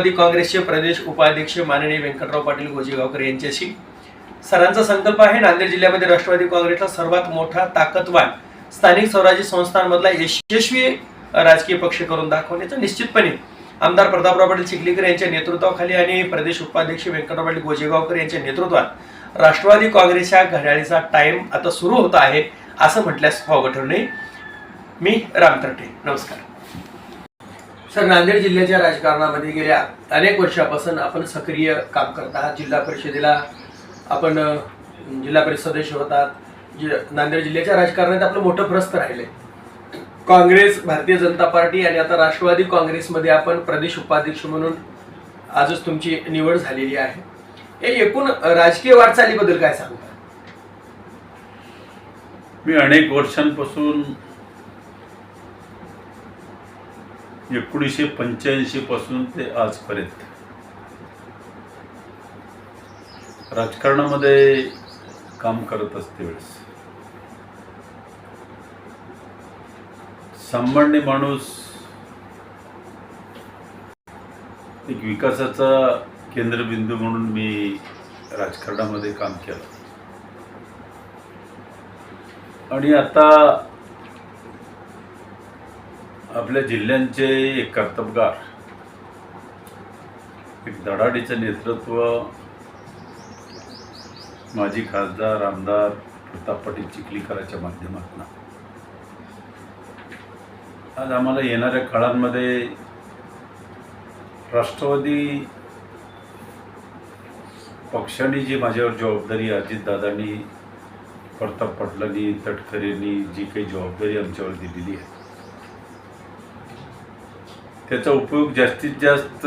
राष्ट्रवादी काँग्रेसचे प्रदेश उपाध्यक्ष माननीय व्यंकटराव पाटील गोजेगावकर यांच्याशी. सरांचा संकल्प आहे नांदेड जिल्ह्यामध्ये राष्ट्रवादी काँग्रेसला सर्वात मोठा ताकदवान स्थानिक स्वराज्य संस्थांमधला यशस्वी राजकीय पक्ष करून दाखवण्याचा निश्चितपणे आमदार प्रतापराव पाटील चिखलीकर यांच्या नेतृत्वाखाली आणि प्रदेश उपाध्यक्ष व्यंकटराव पाटील गोजेगावकर यांच्या नेतृत्वात राष्ट्रवादी काँग्रेसच्या घड्याळीचा टाइम आता सुरू होत आहे असं म्हटल्यास वावगं ठरू मी राम तरटे. नमस्कार. सर नांदेड जिल्ह्याच्या राजकारणामध्ये गेल्या अनेक वर्षापासून आपण सक्रिय काम करत आहात. जिल्हा परिषदेला आपण जिल्हा परिषद सदस्य होतात. जि- नांदेड जिल्ह्याच्या राजकारणात आपलं मोठं प्रस्त राहिलंय. काँग्रेस भारतीय जनता पार्टी आणि आता राष्ट्रवादी काँग्रेसमध्ये आपण प्रदेश उपाध्यक्ष म्हणून आजच तुमची निवड झालेली आहे. हे एकूण राजकीय वाटचालीबद्दल काय सांगता? मी अनेक वर्षांपासून एकोणीसशे पंच्याऐंशी पासून ते आजपर्यंत. राजकारणामध्ये काम करत असते वेळेस. सामान्य माणूस एक विकासाचा केंद्रबिंदू म्हणून मी राजकारणामध्ये काम केलं. आणि आता आपल्या जिल्ह्यांचे एक कर्तबगार. एक धडाडीचं नेतृत्व माजी खासदार आमदार प्रताप पाटील चिखलीकराच्या माध्यमातून. आज आम्हाला येणाऱ्या काळांमध्ये राष्ट्रवादी पक्षाने जी माझ्यावर जबाबदारी अजितदादांनी प्रताप पाटलांनी तटकरेंनी जी काही जबाबदारी आमच्यावर दिलेली आहे त्याचा उपयोग जास्तीत जास्त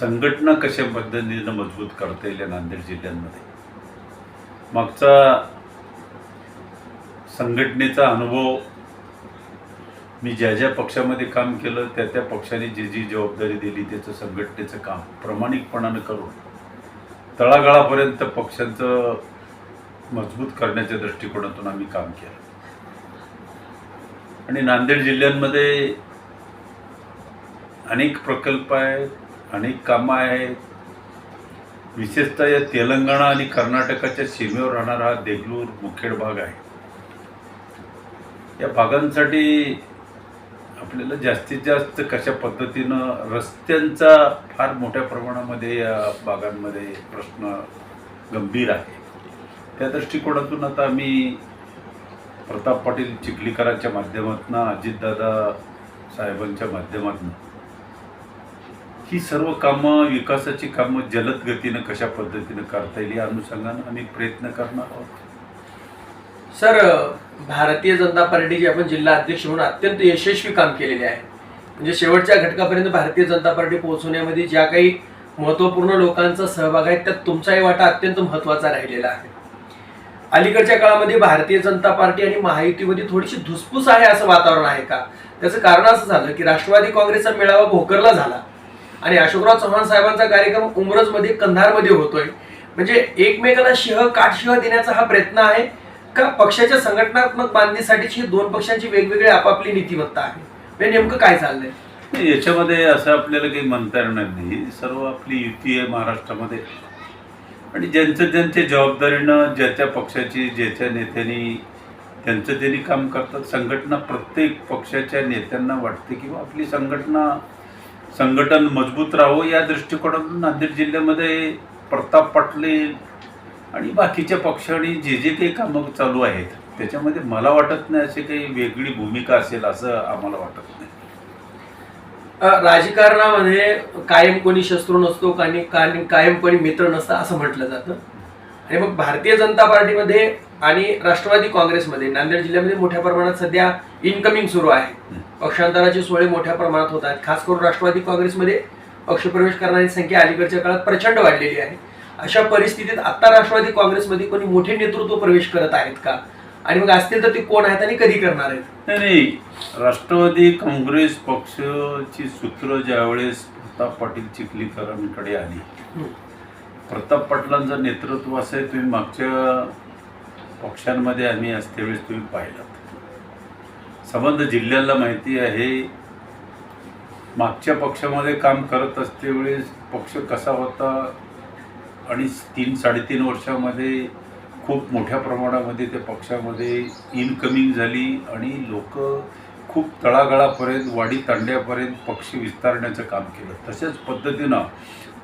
संघटना कशा पद्धतीनं मजबूत करता येईल या नांदेड जिल्ह्यांमध्ये? मागचा संघटनेचा अनुभव मी ज्या ज्या पक्षामध्ये काम केलं त्या त्या पक्षाने जी जी जबाबदारी दिली त्याचं संघटनेचं काम प्रामाणिकपणानं करून तळागाळापर्यंत पक्षाचं मजबूत करण्याच्या दृष्टिकोनातून आम्ही काम केलं. आणि नांदेड जिल्ह्यांमध्ये अनेक प्रकल्प आहेत अनेक कामं आहेत. विशेषतः या तेलंगणा आणि कर्नाटकाच्या सीमेवर राहणारा हा देगलूर मुखेड भाग आहे. या भागांसाठी आपल्याला जास्तीत जास्त कशा पद्धतीनं रस्त्यांचा फार मोठ्या प्रमाणामध्ये या भागांमध्ये प्रश्न गंभीर आहे. त्या दृष्टिकोनातून आता आम्ही प्रताप पाटील चिखलीकरांच्या माध्यमातून अजितदादा साहेबांच्या माध्यमातून ही सर्व कामं विकासाची कामं जलद गतीनं कशा पद्धतीनं करता येईल या अनुषंगानं आम्ही प्रयत्न करणार आहोत. सर भारतीय जनता पार्टीचे आपण जिल्हा अध्यक्ष म्हणून अत्यंत यशस्वी काम केलेले आहे. म्हणजे शेवटच्या घटकापर्यंत भारतीय जनता पार्टी पोहोचवण्यामध्ये ज्या काही महत्त्वपूर्ण लोकांचा सहभाग आहे त्यात तुमचाही वाटा अत्यंत महत्त्वाचा राहिलेला आहे. अलीकडच्या काळामध्ये भारतीय जनता पार्टी आणि महायुतीमध्ये थोडीशी धुसफूस आहे असं वातावरण आहे का? त्याचं कारण असं झालं की राष्ट्रवादी काँग्रेसचा मेळावा भोकरला झाला. आणि अशोकराव चव्हाण साहेबांचा कार्यक्रम उमरजमध्ये कंधारमध्ये होतोय. म्हणजे एकमेकाला शिह काटशिह देण्याचा हा प्रयत्न आहे का पक्षाच्या संघटनात्मक बांधणीसाठीची दोन पक्षांची वेगवेगळी आपापली नीतिमत्ता आहे? म्हणजे नेमकं काय चाललंय? याच्यामध्ये असं आपल्याला काही म्हणता येणार नाही. सर्व आपली युती आहे महाराष्ट्रामध्ये. आणि ज्यांचं ज्यांच्या जबाबदारीनं ज्याच्या पक्षाची ज्याच्या नेत्यांनी त्यांचं त्यांनी काम करतात. संघटना प्रत्येक पक्षाच्या नेत्यांना वाटते किंवा आपली संघटना संघटन मजबूत राहावं या दृष्टिकोनातून नांदेड जिल्ह्यामध्ये प्रताप पाटले आणि बाकीच्या पक्षाने जे जे काही कामं चालू आहेत त्याच्यामध्ये मला वाटत नाही अशी काही वेगळी भूमिका असेल असं आम्हाला वाटत नाही. राजकारणामध्ये कायम कोणी शत्रू नसतो कायम कायम कोणी मित्र नसतं असं म्हटलं जातं. आणि मग भारतीय जनता पार्टीमध्ये आणि राष्ट्रवादी काँग्रेसमध्ये नांदेड जिल्ह्यामध्ये मोठ्या प्रमाणात सध्या इनकमिंग सुरू आहे. पक्षांतराचे सोहळे मोठ्या प्रमाणात होत आहेत. खास करून राष्ट्रवादी काँग्रेसमध्ये पक्षप्रवेश करणारी संख्या अलीकडच्या काळात प्रचंड वाढलेली आहे. अशा परिस्थितीत आता राष्ट्रवादी काँग्रेसमध्ये कोणी मोठे नेतृत्व प्रवेश करत आहेत का? आणि मग असतील तर ते कोण आहेत आणि कधी करणार आहेत? नाही राष्ट्रवादी काँग्रेस पक्षाची सूत्र ज्यावेळेस प्रताप पाटील चिखलीकरांकडे आली. प्रताप पाटलांचं नेतृत्व असं आहे तुम्ही मागच्या पक्षांमध्ये आम्ही असते वेळेस तुम्ही पाहिलं. संबंध जिल्ह्याला माहिती आहे. मागच्या पक्षामध्ये काम करत असते वेळेस पक्ष कसा होता आणि तीन साडेतीन वर्षामध्ये खूप मोठ्या प्रमाणामध्ये त्या पक्षामध्ये इनकमिंग झाली आणि लोक खूप तळागाळापर्यंत वाडी तांड्यापर्यंत पक्ष विस्तारण्याचं काम केलं. तशाच पद्धतीनं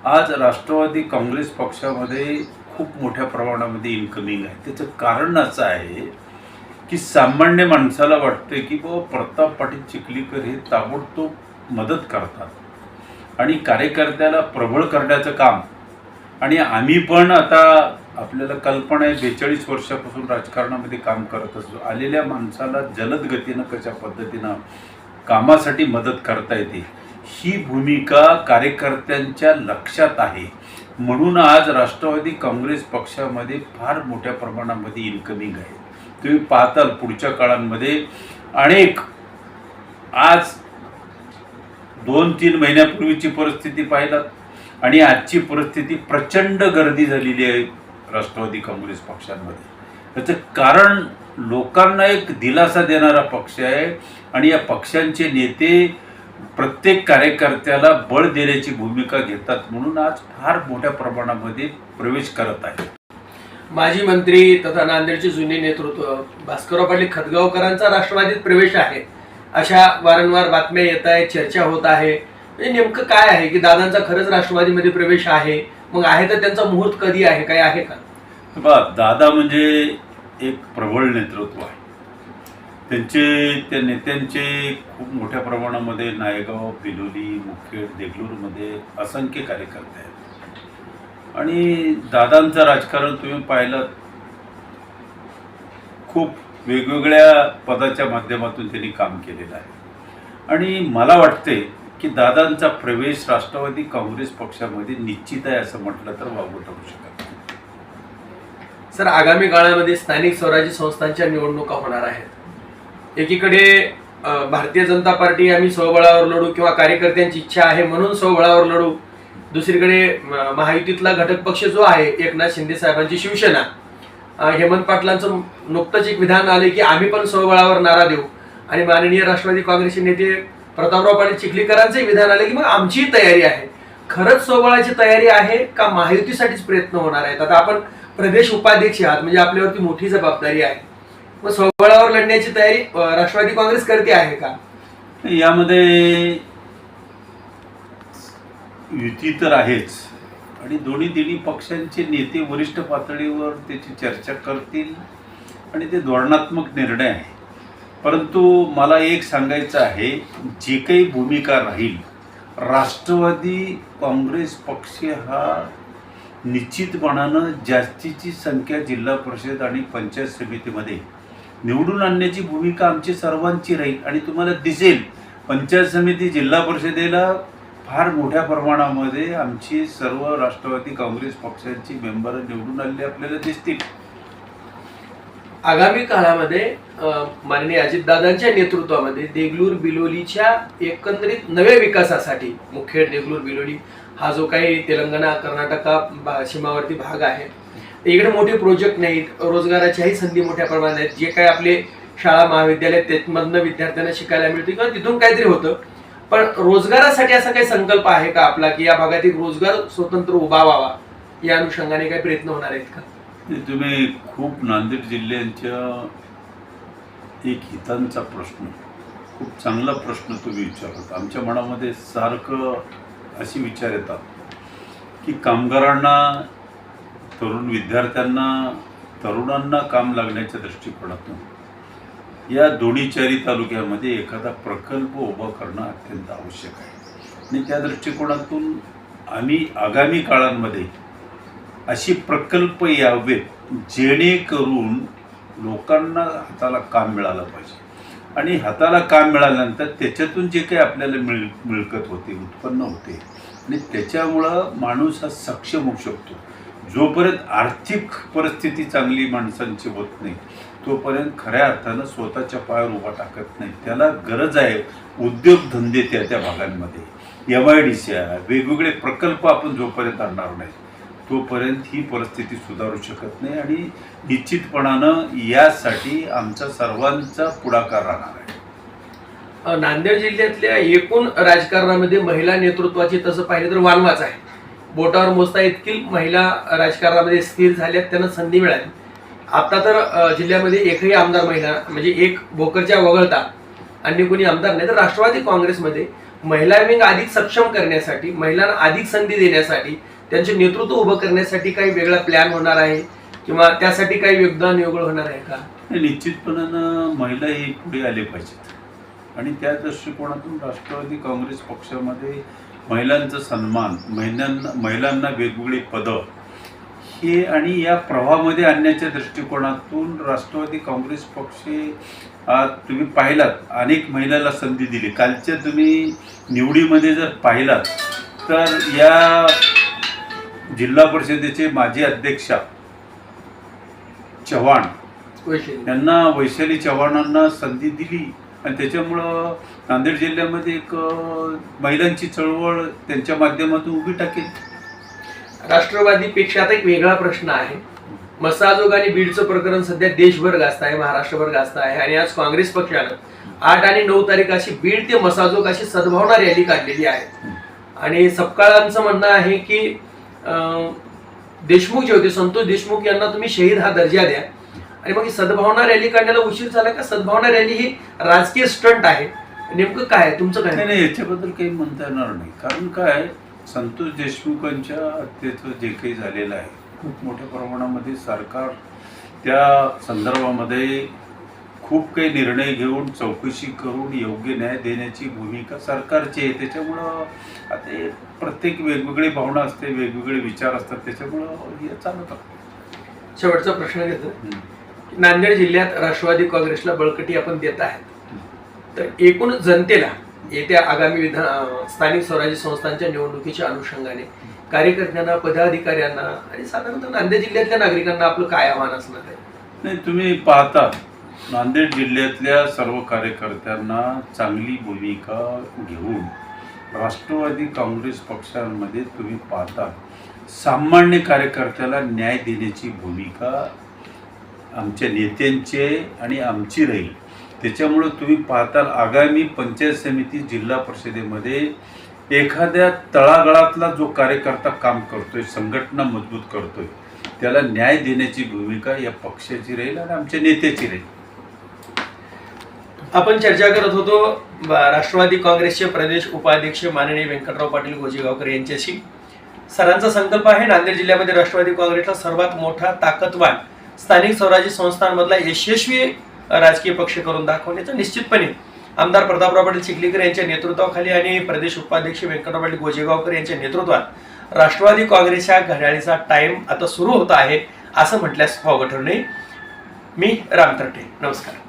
आज राष्ट्रवादी काँग्रेस पक्षामध्ये खूप मोठ्या प्रमाणामध्ये इन्कमिंग आहे. त्याचं कारण असं आहे की सामान्य माणसाला वाटते की बाबा प्रताप पाटील चिखलीकर हे ताबडतोब मदत करतात आणि कार्यकर्त्याला प्रबळ करण्याचं काम. आणि आम्ही पण आता आपल्याला कल्पना आहे बेचाळीस वर्षापासून राजकारणामध्ये काम करत असतो. आलेल्या माणसाला जलद गतीनं कशा पद्धतीनं कामासाठी मदत करता येते ही भूमिका कार्यकर्त्यांच्या लक्षात आहे. म्हणून आज राष्ट्रवादी काँग्रेस पक्षामध्ये फार मोठ्या प्रमाणामध्ये इन्कमिंग आहे. तुम्ही पाहताल पुढच्या काळांमध्ये अनेक आज दोन तीन महिन्यापूर्वीची परिस्थिती पाहिलात. आणि आजची परिस्थिती प्रचंड गर्दी झालेली आहे राष्ट्रवादी काँग्रेस पक्षांमध्ये. त्याचं कारण लोकांना एक दिलासा देणारा पक्ष आहे. आणि या पक्षांचे नेते प्रत्येक कार्यकर्त्याला बळ देण्याची भूमिका घेतात म्हणून आज फार मोठ्या प्रमाणामध्ये प्रवेश करत आहे माजी मंत्री तथा नांदेडचे जुने नेतृत्व भास्करराव पाटील खतगावकरांचा राष्ट्रवादीत प्रवेश आहे. अशा वारंवार बातम्या येत आहेत चर्चा होत आहे. म्हणजे नेमकं काय आहे की दादांचा खरंच राष्ट्रवादीमध्ये प्रवेश आहे? मग आहे तर त्यांचा मुहूर्त कधी आहे? काय आहे का? बा दादा म्हणजे एक प्रबळ नेतृत्व आहे. त्यांचे त्या नेत्यांचे खूप मोठ्या प्रमाणामध्ये नायगाव बिलोली मुखेड देगलूरमध्ये असंख्य कार्यकर्ते आहेत. आणि दादांचं राजकारण तुम्ही पाहिलं खूप वेगवेगळ्या पदाच्या माध्यमातून त्यांनी काम केलेलं आहे. आणि मला वाटते की दादांचा प्रवेश राष्ट्रवादी काँग्रेस पक्षामध्ये निश्चित आहे असं म्हटलं तर वावगं ठरू शकत नाही. सर आगामी काळामध्ये स्थानिक स्वराज्य संस्थांच्या निवडणुका होणार आहेत. एकीकडे भारतीय जनता पार्टी आम्ही स्वबळावर लढू किंवा कार्यकर्त्यांची इच्छा आहे म्हणून स्वबळावर लढू. दुसरीकडे महायुतीतला घटक पक्ष जो आहे एकनाथ शिंदे साहेबांची शिवसेना. हेमंत पाटलांचं नुकतंच एक विधान आले की आम्ही पण स्वबळावर नारा देऊ. आणि माननीय राष्ट्रवादी काँग्रेसचे नेते प्रतापराव पाटील चिखलीकरांचे विधान आले की मग आमचीही तयारी आहे. खरंच स्वबळाची तयारी आहे का महायुतीसाठीच प्रयत्न होणार आहेत? आता आपण प्रदेश उपाध्यक्ष आहात म्हणजे आपल्यावरती मोठी जबाबदारी आहे. मग स्वबळावर लढण्याची तयारी राष्ट्रवादी काँग्रेस करते आहे का? यामध्ये युती तर आहेच आणि दोन्ही तिन्ही पक्षांचे नेते वरिष्ठ पातळीवर त्याची चर्चा करतील आणि ते धोरणात्मक निर्णय आहे. परंतु मला एक सांगायचं आहे जी काही भूमिका राहील राष्ट्रवादी काँग्रेस पक्ष हा निश्चितपणानं जास्तीची संख्या जिल्हा परिषद आणि पंचायत समितीमध्ये निवडून आणण्याची भूमिका आमची सर्वांची राहील आणि तुम्हाला दिसेल. पंचायत समिती जिल्हा परिषदेला फार मोठ्या प्रमाणामध्ये आमची सर्व राष्ट्रवादी काँग्रेस पक्षाची मेंबर निवडून आलेली आपल्याला दिसतील. आगामी काळामध्ये माननीय अजितदादांच्या नेतृत्वामध्ये देगलूर बिलोलीच्या एकंदरीत नव्या विकासासाठी मुखेड देगलूर बिलोली हा जो काही तेलंगणा कर्नाटका सीमावर्ती भाग आहे इकडे मोठे प्रोजेक्ट नाहीत. रोजगाराच्याही संधी मोठ्या प्रमाणात आहेत. जे काही आपले शाळा महाविद्यालय त्यामधनं विद्यार्थ्यांना शिकायला मिळते किंवा तिथून काहीतरी होतं. पण रोजगारासाठी असा काही संकल्प आहे का आपला की या भागातील रोजगार स्वतंत्र उभा व्हावा? या अनुषंगाने काही प्रयत्न होणार आहेत का? तुम्ही खूप नांदेड जिल्ह्यांच्या एक हितांचा प्रश्न खूप चांगला प्रश्न तुम्ही विचारत आमच्या मनामध्ये सारखं असे विचार येतात की कामगारांना तरुण विद्यार्थ्यांना तरुणांना काम लागण्याच्या दृष्टिकोनातून या दोन्ही चारी तालुक्यामध्ये एखादा प्रकल्प उभा करणं अत्यंत आवश्यक आहे. आणि त्या दृष्टिकोनातून आम्ही आगामी काळांमध्ये अशी प्रकल्प यावेत जेणेकरून लोकांना हाताला काम मिळालं पाहिजे. आणि हाताला काम मिळाल्यानंतर त्याच्यातून जे काही आपल्याला मिळ मिळकत होते उत्पन्न होते आणि त्याच्यामुळं माणूस हा सक्षम होऊ शकतो. जोपर्यंत आर्थिक परिस्थिती चांगली माणसांची होत नाही तोपर्यंत खऱ्या अर्थानं स्वतःच्या पायावर उभा टाकत नाही. त्याला गरज आहे उद्योगधंदे त्या त्या भागांमध्ये. एम आय डी सी वेगवेगळे प्रकल्प आपण जोपर्यंत आणणार नाही तोपर्यंत ही परिस्थिती सुधारू शकत नाही आणि निश्चितपणानं यासाठी आमचा सर्वांचा पुढाकार राहणार आहे. नांदेड जिल्ह्यातल्या एकूण राजकारणामध्ये महिला नेतृत्वाची तसं पाहिलं तर वानवाच आहे. बोटावर मोजता येतील महिला राजकारणामध्ये स्थिर झाल्यात त्यांना संधी मिळाली. आता तर जिल्ह्यामध्ये एकही आमदार महिला म्हणजे एक भोकरच्या वगळता अन्य कोणी आमदार नाही तर राष्ट्रवादी काँग्रेसमध्ये महिला विंग अधिक सक्षम करण्यासाठी महिलांना अधिक संधी देण्यासाठी त्यांचे नेतृत्व उभं करण्यासाठी काही वेगळा प्लॅन होणार आहे किंवा त्यासाठी काही योगदान वेगळं होणार आहे का? निश्चितपणानं महिला हे पुढे आले पाहिजेत. आणि त्या दृष्टिकोनातून राष्ट्रवादी काँग्रेस पक्षामध्ये महिलांचा सन्मान महिलांना महिलांना वेगवेगळी पदं हे आणि या प्रवाहामध्ये आणण्याच्या दृष्टिकोनातून राष्ट्रवादी काँग्रेस पक्ष तुम्ही पाहिलात अनेक महिलांना संधी दिली कालच्या तुम्ही निवडीमध्ये जर पाहिलात तर या जिल्हा परिषदेचे माजी अध्यक्षा चव्हाण. यांना वैशाली चव्हाणांना संधी दिली आणि त्याच्यामुळं नांदेड जिल्ह्यामध्ये एक महिलांची चळवळ त्यांच्या माध्यमातून उभी टाकेल. राष्ट्रवादीपेक्षा आता एक वेगळा प्रश्न आहे. मसाजोग आणि बीडचं प्रकरण सध्या देशभर गाजत आहे महाराष्ट्रभर गाजत आहे आणि आज काँग्रेस पक्षानं आठ आणि नऊ तारीख अशी बीड ते मसाजोग अशी सद्भावना रॅली काढलेली आहे. आणि सपकाळांचं म्हणणं आहे की देशमुख जे होते संतोष देशमुख यांना तुम्ही शहीद हा दर्जा द्या. आणि मग ही सद्भावना रॅली काढण्याला उशीर झाला का? सद्भावना रॅली ही राजकीय स्टंट आहे. नेमकं काय? तुमचं काय? नाही याच्याबद्दल काही म्हणता येणार नाही. कारण काय? संतोष देशमुखांच्या हत्येचं जे काही झालेलं आहे खूप मोठ्या प्रमाणामध्ये सरकार त्या संदर्भामध्ये खूप काही निर्णय घेऊन चौकशी करून योग्य न्याय देण्याची भूमिका सरकारची आहे. त्याच्यामुळं आता प्रत्येक वेगवेगळी भावना असते वेगवेगळे विचार असतात. त्याच्यामुळं हे चालत. असतं. शेवटचा प्रश्न घेतो. नांदेड जिल्ह्यात राष्ट्रवादी काँग्रेसला बळकटी आपण देत आहेत. तर एकूण जनतेला येत्या आगामी विधान स्थानिक स्वराज्य संस्थांच्या निवडणुकीच्या अनुषंगाने कार्यकर्त्यांना पदाधिकाऱ्यांना आणि साधारणतः नांदेड जिल्ह्यातल्या नागरिकांना आपलं काय आव्हान असणार आहे? नाही तुम्ही पाहता नांदेड जिल्ह्यातल्या सर्व कार्यकर्त्यांना चांगली भूमिका घेऊन राष्ट्रवादी काँग्रेस पक्षांमध्ये तुम्ही पाहता सामान्य कार्यकर्त्याला न्याय देण्याची भूमिका आमच्या नेत्यांची आहे आणि आमची राहील त्याच्यामुळं तुम्ही पाहताल आगामी पंचायत समिती जिल्हा परिषदेमध्ये एखाद्या तळागाळातला जो कार्यकर्ता काम करतोय संघटना मजबूत करतोय त्याला न्याय देण्याची भूमिका या पक्षाची राहील आणि आमच्या नेत्याची राहील. आपण चर्चा करत होतो राष्ट्रवादी काँग्रेसचे प्रदेश उपाध्यक्ष माननीय व्यंकटराव पाटील गोजेगावकर यांच्याशी. सरांचा संकल्प आहे नांदेड जिल्ह्यामध्ये राष्ट्रवादी काँग्रेसला सर्वात मोठा ताकदवान स्थानिक स्वराज्य संस्थांमधला यशस्वी राजकीय पक्ष करून दाखवण्याचं निश्चितपणे आमदार प्रतापराव पाटील चिखलीकर यांच्या नेतृत्वाखाली आणि प्रदेश उपाध्यक्ष व्यंकटराव पाटील गोजेगावकर यांच्या नेतृत्वात राष्ट्रवादी काँग्रेसच्या घड्याळीचा टाइम आता सुरू होत आहे असं म्हटल्यास वावगं मी राम तरटे. नमस्कार.